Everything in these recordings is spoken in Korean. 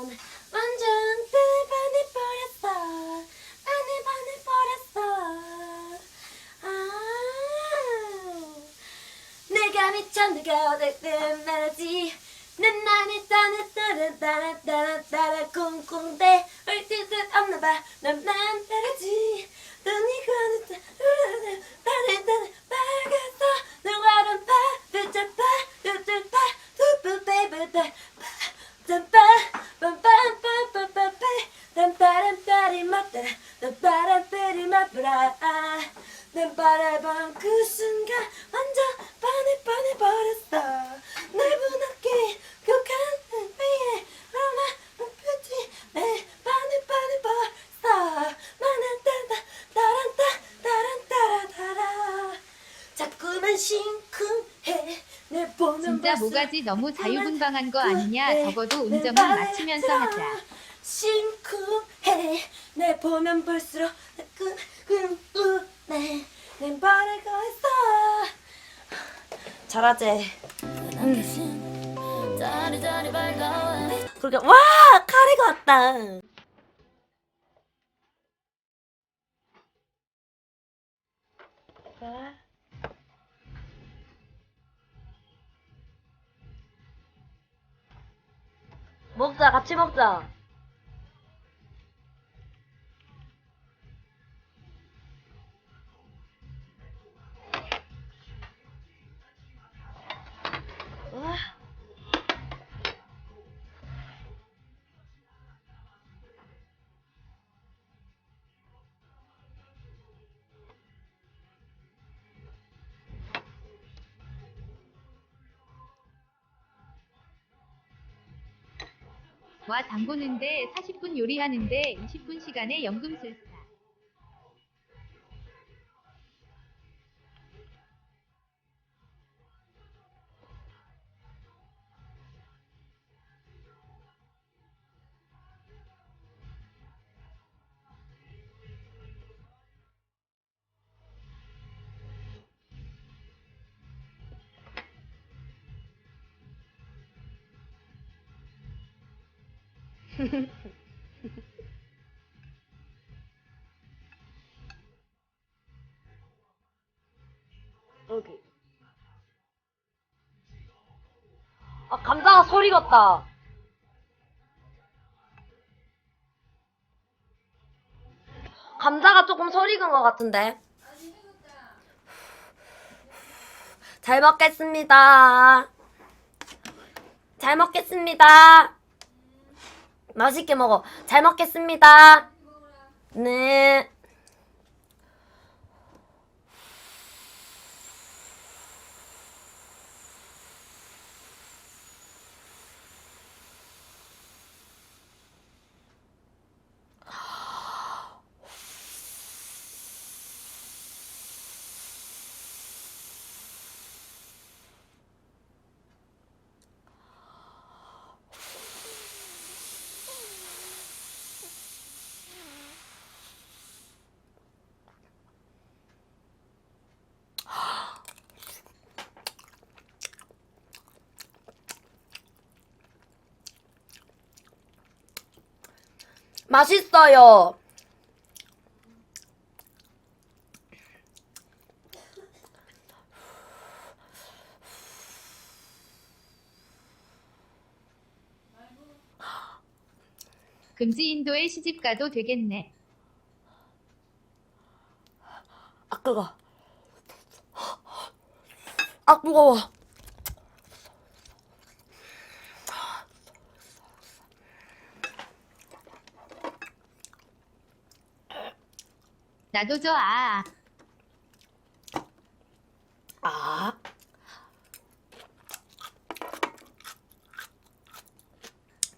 완전 반해버렸어. 반해 반해버렸어. 아. 내가 따라 따라 따라 따라 따라 쿵쿵대 얼티듯 없나봐. 난 따라지. 눈이 가는 따라 따라 빨갛어. 누가는 파 두자파 두두파 두부 베이베베 땀빠 빰빰빰빰빰빰 땀빠람빠리 맞다 땀빠람빠리 맞브라 난 바라본 그 순간 완전 반해 반해 버렸어 넓은 어깨 극한 위에 얼마 푸지 내 반해 반해 버렸어 나는 따다 따란따 따란 따라 따라 자꾸만 심쿵해 내 보면 모가지 너무 자유분방한 거 아니냐 네, 적어도 내 운전은 맞추면서 하자. 심쿵해. 내 보면 볼수록 끈끈해. 내 발에 거있어 잘하지? 그러게 와! 카레가 왔다 먹자 같이 먹자 와 장보는데 40분 요리하는데 20분 시간에 연금술사 같다. 감자가 조금 소리 간것 같은데. 잘 먹겠습니다. 잘 먹겠습니다. 맛있게 먹어. 잘 먹겠습니다. 네 맛있어요. 금지 인도에 시집 가도 되겠네 아 뜨거. 아 무거워. 나도 좋아 아.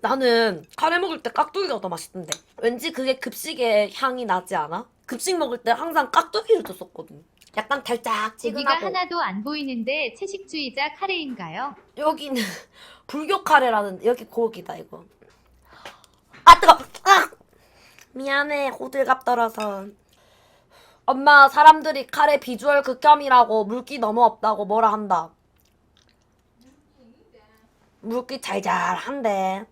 나는 카레 먹을 때 깍두기가 더 맛있던데. 왠지 그게 급식의 향이 나지 않아? 급식 먹을 때 항상 깍두기를 줬었거든. 약간 고기가 달짝지근하고. 하나도 안 보이는데 채식주의자 카레인가요? 여기는 불교 카레라는 여기 고기다 이거. 아 뜨거. 아! 미안해 호들갑 떨어서. 엄마 사람들이 칼의 비주얼 극혐이라고 물기 너무 없다고 뭐라 한다. 물기 잘잘한데.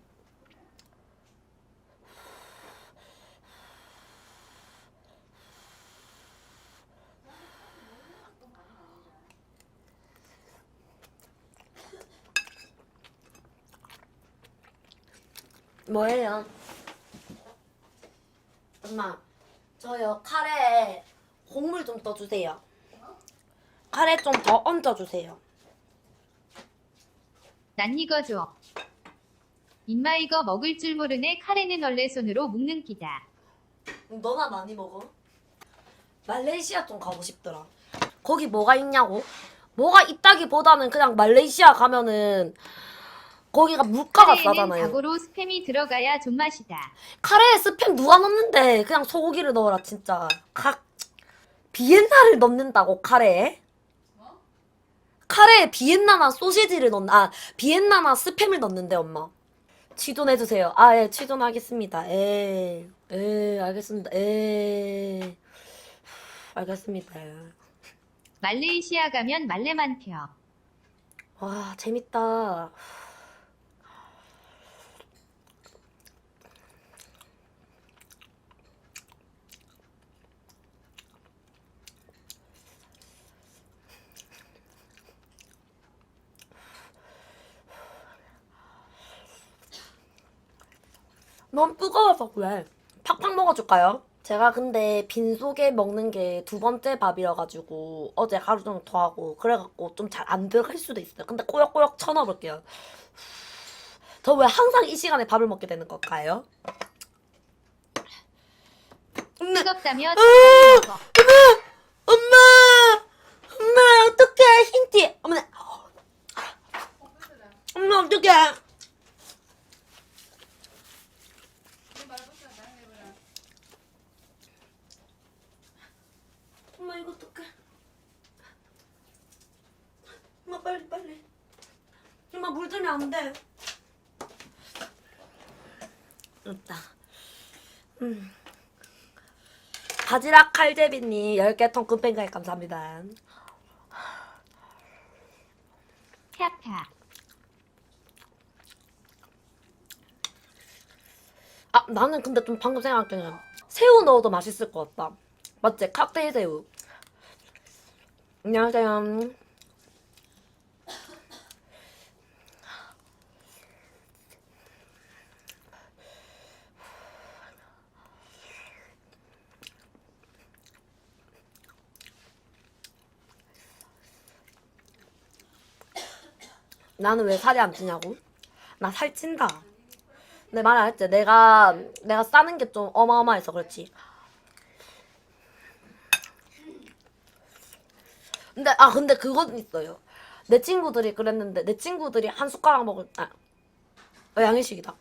뭐예요? 엄마, 저요, 카레 에 곡물 좀 떠주세요. 카레 좀 더 얹어주세요. 난 이거 줘. 임마 이거 먹을 줄 모르네 카레는 원래 손으로 묶는 기다. 너나 많이 먹어? 말레이시아 좀 가고 싶더라. 거기 뭐가 있냐고? 뭐가 있다기보다는 그냥 말레이시아 가면은 거기가 물가가 카레에는 싸잖아요. 자고로 스팸이 들어가야 존맛이다. 카레에 스팸 누가 넣는데 그냥 소고기를 넣어라 진짜 각 비엔나를 넣는다고 카레에? 카레에 비엔나나 소시지를 넣는 아 비엔나나 스팸을 넣는데 엄마. 취존해주세요. 아예 취존하겠습니다. 에에 알겠습니다. 에 알겠습니다. 말레이시아 가면 말레만 펴. 와 재밌다 너무 뜨거워서 그래 팍팍 먹어줄까요? 제가 근데 빈속에 먹는 게 두 번째 밥이어가지고 어제 하루 종일 더 하고 그래갖고 좀 잘 안 들어갈 수도 있어요. 근데 꼬역꼬역 쳐넣어볼게요. 저 왜 항상 이 시간에 밥을 먹게 되는 걸까요? 엄마, 뜨겁다며 아! 천천히 먹어. 엄마, 엄마, 어떡해, 힌트. 어머나, 엄마, 어떡해. 엄마, 이거 어떡해. 엄마, 빨리, 빨리. 엄마, 물 들면 안 돼. 됐다. 음. 바지락 칼제비님 10개 통 금pen가에 감사합니다. 펴펴. 아 나는 근데 좀 방금 생각한 게 새우 넣어도 맛있을 것 같다. 맞지? 칵테일 새우. 안녕하세요. 나는 왜 살이 안 찌냐고? 나 살찐다. 내 말 안 했지? 내가 내가 싸는 게 좀 어마어마해서 그렇지. 근데 아 근데 그건 있어요. 내 친구들이 그랬는데 내 친구들이 한 숟가락 먹을 아 어, 양일식이다.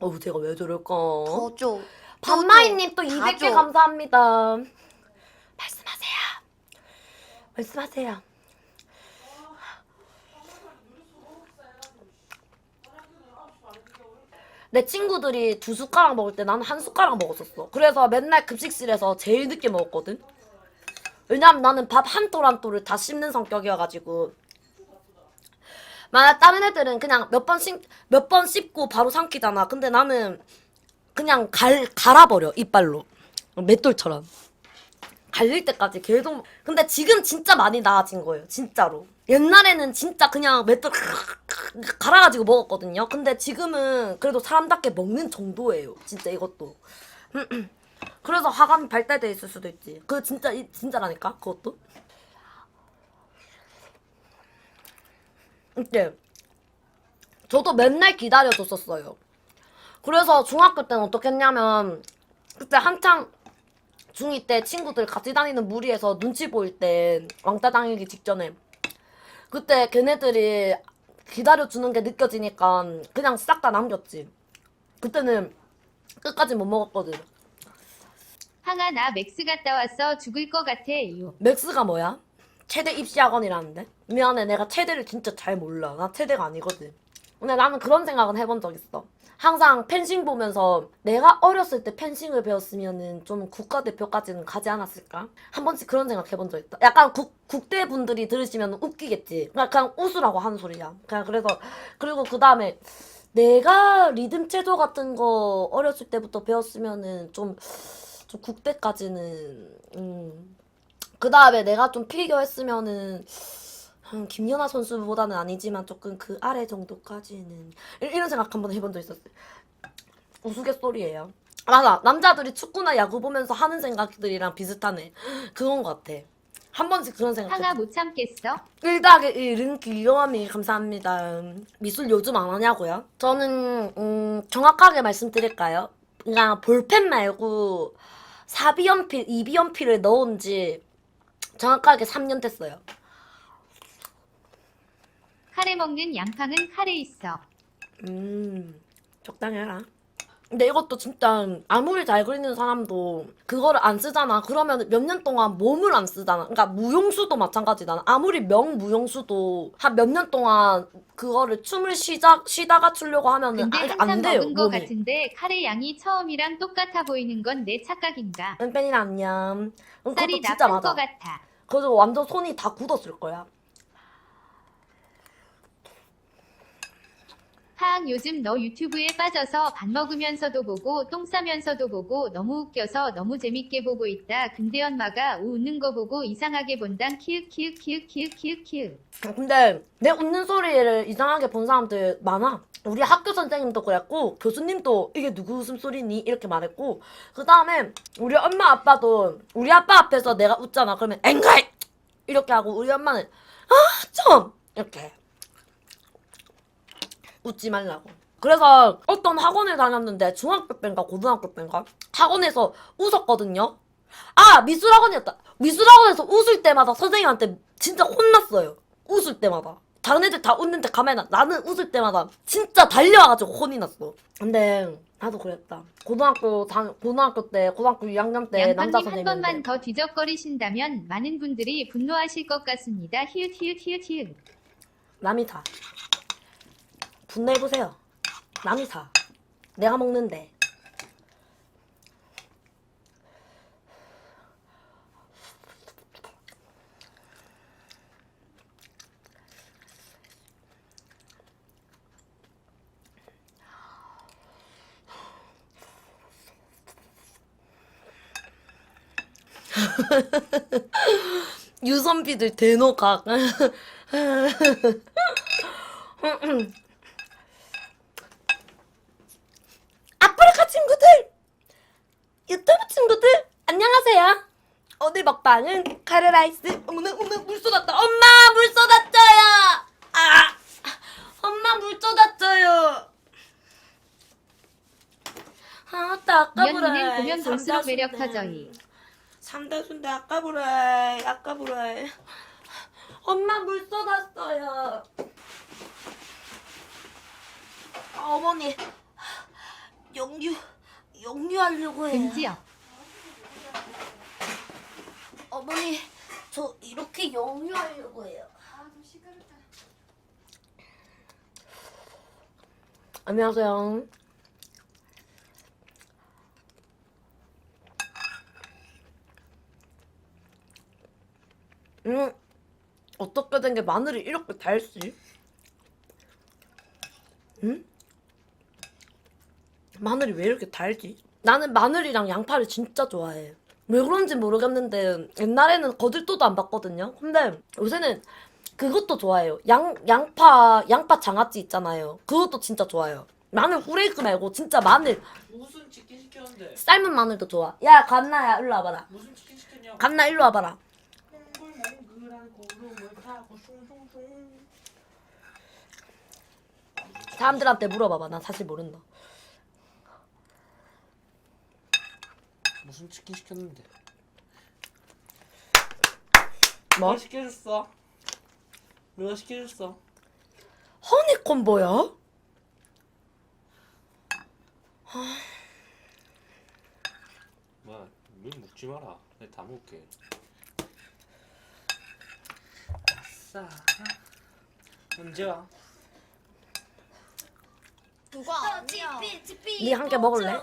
어우 제가 왜 저럴까? 더 줘. 반마이님 또 다 200개 줘. 감사합니다. 말씀하세요. 말씀하세요. 내 친구들이 두 숟가락 먹을 때 나는 한 숟가락 먹었었어. 그래서 맨날 급식실에서 제일 늦게 먹었거든. 왜냐면 나는 밥 한 톨 한 톨을 다 씹는 성격이어가지고. 만약 다른 애들은 그냥 몇 번 씹, 몇 번 씹고 바로 삼키잖아. 근데 나는 그냥 갈, 갈아버려, 이빨로. 맷돌처럼. 갈릴 때까지 계속. 근데 지금 진짜 많이 나아진 거예요, 진짜로. 옛날에는 진짜 그냥 맷돌 갈아가지고 먹었거든요. 근데 지금은 그래도 사람답게 먹는 정도예요, 진짜 이것도. 그래서 화감이 발달돼 있을 수도 있지. 그 진짜, 이- 진짜라니까, 그것도. 이때 저도 맨날 기다려줬었어요. 그래서 중학교 때는 어떻게 했냐면 그때 한창 중2 때 친구들 같이 다니는 무리에서 눈치 보일 때 왕따 당하기 직전에 그때 걔네들이 기다려주는 게 느껴지니까 그냥 싹 다 남겼지. 그때는 끝까지 못 먹었거든. 항아 나 맥스 갔다 왔어 죽을 것 같아 요. 맥스가 뭐야? 체대 입시 학원이라는데? 미안해 내가 체대를 진짜 잘 몰라 나 체대가 아니거든 근데 나는 그런 생각은 해본 적 있어 항상 펜싱 보면서 내가 어렸을 때 펜싱을 배웠으면은 좀 국가대표까지는 가지 않았을까? 한 번씩 그런 생각 해본 적 있다 약간 국, 국대 분들이 들으시면 웃기겠지 그냥, 그냥 웃으라고 하는 소리야 그냥 그래서 그리고 그 다음에 내가 리듬 체조 같은 거 어렸을 때부터 배웠으면은 좀, 좀 국대까지는, 음. 그 다음에 내가 좀 피겨 했으면은, 한 김연아 선수보다는 아니지만 조금 그 아래 정도까지는. 이- 이런 생각 한번 해본 적 있었어요. 우스갯소리예요. 맞아. 남자들이 축구나 야구 보면서 하는 생각들이랑 비슷하네. 그건 것 같아. 한 번씩 그런 생각. 항아 못 참겠어. 1더하기 1은 귀여움이 감사합니다. 미술 요즘 안 하냐고요? 저는 음, 정확하게 말씀드릴까요? 그냥 볼펜 말고 사비연필, 이비연필을 넣은 지 정확하게 3년 됐어요. 카레 먹는 양팡은 카레 있어. 음, 적당히 해라. 근데 이것도 진짜 아무리 잘 그리는 사람도 그거를 안 쓰잖아. 그러면 몇 년 동안 몸을 안 쓰잖아. 그러니까 무용수도 마찬가지잖아. 아무리 명무용수도 한 몇 년 동안 그거를 춤을 시작 쉬다가 추려고 하면은 근데 아, 한참 안 돼요. 먹은 거 몸이. 같은데 카레 양이 처음이랑 똑같아 보이는 건 내 착각인가? 은pen이는 안녕. 응, 쌀이 그것도 진짜 나쁜 거 맞아. 같아. 그래서 완전 손이 다 굳었을 거야. 하악 요즘 너 유튜브에 빠져서 밥 먹으면서도 보고 똥 싸면서도 보고 너무 웃겨서 너무 재밌게 보고 있다. 근데 엄마가 웃는 거 보고 이상하게 본당 키읔 키읔 키읔 키읔 키읔 키읔. 근데 내 웃는 소리를 이상하게 본 사람들 많아. 우리 학교 선생님도 그랬고 교수님도 이게 누구 웃음소리니 이렇게 말했고 그 다음에 우리 엄마 아빠도 우리 아빠 앞에서 내가 웃잖아 그러면 엥가이 이렇게 하고 우리 엄마는 아 좀 이렇게 웃지 말라고. 그래서 어떤 학원을 다녔는데 중학교 때인가 고등학교 때인가 학원에서 웃었거든요. 아 미술학원이었다. 미술학원에서 웃을 때마다 선생님한테 진짜 혼났어요. 웃을 때마다. 다른 애들 다 웃는데 가만히 나는 웃을 때마다 진짜 달려와가지고 혼이 났어. 근데 나도 그랬다. 고등학교 다, 고등학교 때 고등학교 2학년 때 네, 남자 양팡님 한 선생님인데. 번만 더 뒤적거리신다면 많은 분들이 분노하실 것 같습니다. 히읗 히읗 히읗 히읗. 남이 다 분내해보세요. 남이 다 내가 먹는데. 유선비들 대노각 아프리카 친구들 유튜브 친구들 안녕하세요 오늘 먹방은 카레라이스. 어머나 어머나 물 쏟았다. 엄마 물 쏟았어요. 아 엄마 물 쏟았어요. 아따 아까부래 이언니는 보면 볼수록 매력 터져이. 삼다순대 아까부래 아까부래 엄마 물 쏟았어요. 어머니. 영유 영유하려고 해요. 금지요. 어머니 저 이렇게 영유하려고 해요 안녕하세요 음 어떻게 된 게 마늘이 이렇게 달지? 응? 마늘이 왜 이렇게 달지? 나는 마늘이랑 양파를 진짜 좋아해. 왜 그런지 모르겠는데 옛날에는 거들떠도 안 봤거든요. 근데 요새는 그것도 좋아해요. 양 양파 양파 장아찌 있잖아요. 그것도 진짜 좋아요. 마늘 후레이크 말고 진짜 마늘 무슨 치킨 시켰는데? 삶은 마늘도 좋아. 야 감나야 일로 와봐라. 무슨 치킨 시켰냐고? 감나 일로 와봐라. 몽글몽글한 구름을 타고 숭숭숭. 사람들한테 물어봐봐. 난 사실 모른다. 무슨 치킨 시켰는데? 뭐? 누가 시켜줬어? 누가 시켜줬어? 허니콤보야? 뭐야? 눈 묶지 마라. 내가 다 먹을게. 아싸. 언제 와? 니한개 먹을래?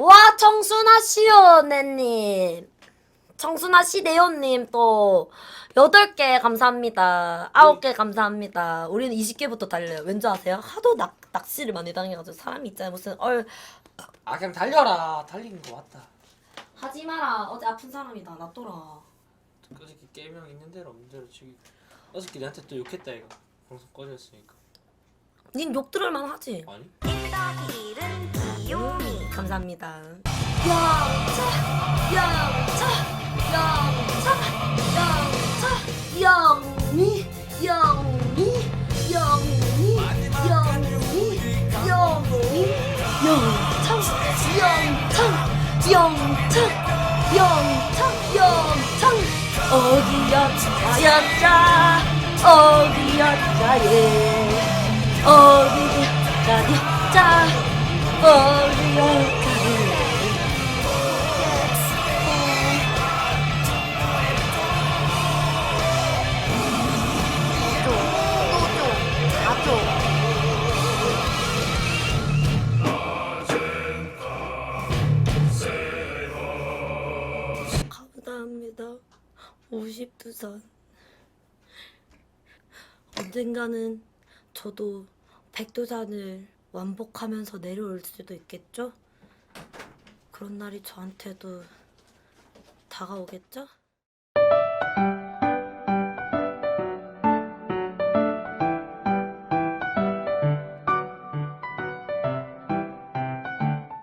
와 청순아 시오네님 청순아 시대요님 또 여덟 개 감사합니다. 아홉 개 감사합니다. 우리는 20개부터 달려요. 왠지 아세요? 하도 낙, 낚시를 많이 당해가지고 사람이 있잖아요. 무슨 얼 아 그냥 달려라. 달리는 거 맞다. 하지 마라. 어제 아픈 사람이다. 놔둬라. 어저께 게임형 있는 대로 대로 치기. 어저께 내한테 또 욕했다 이거. 방송 꺼졌으니까. 닌 욕 들을만 하지. 아니? 귀요미 감사합니다. 영차 영차 영차 영차 영미 영미 영미 영미 영미 영창 영창 영창 영창 영창 어디였자 여자 어디였자 예 어디였자 어디였자 감사합니다. 52선. 언젠가는 저도 백두산을 완복하면서 내려올 수도 있겠죠? 그런 날이 저한테도 다가오겠죠?